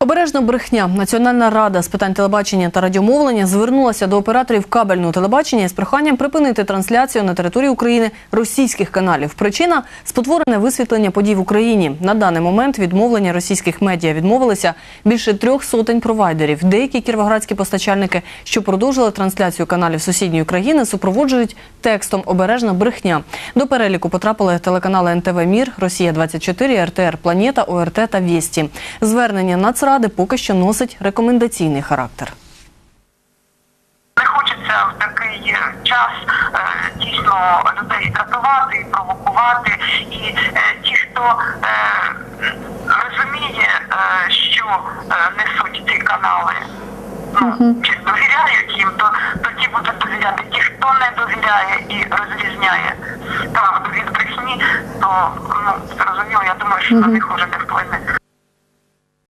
Обережна брехня. Національна рада з питань телебачення та радіомовлення звернулася до операторів кабельного телебачення з проханням припинити трансляцію на території України російських каналів. Причина спотворене висвітлення подій в Україні. На даний момент відмовлення російських медіа відмовилися більше трьох сотень провайдерів. Деякі кіровоградські постачальники, що продовжили трансляцію каналів сусідньої країни, супроводжують текстом Обережна брехня. До переліку потрапили телеканали НТВ Мір, Росія 24 РТР Планета, ОРТ та Вєсті. Звернення Нацради поки що носить рекомендаційний характер. Не хочеться в такий час е, дійсно людей дратувати, і провокувати. І е, ті, хто е, розуміє, що несуть ці канали, ну, чи довіряють їм, то, то ті будуть довіряти. Ті, хто не довіряє і розрізняє правду від брехні, то ну зрозуміло, я думаю, що на них уже не вплине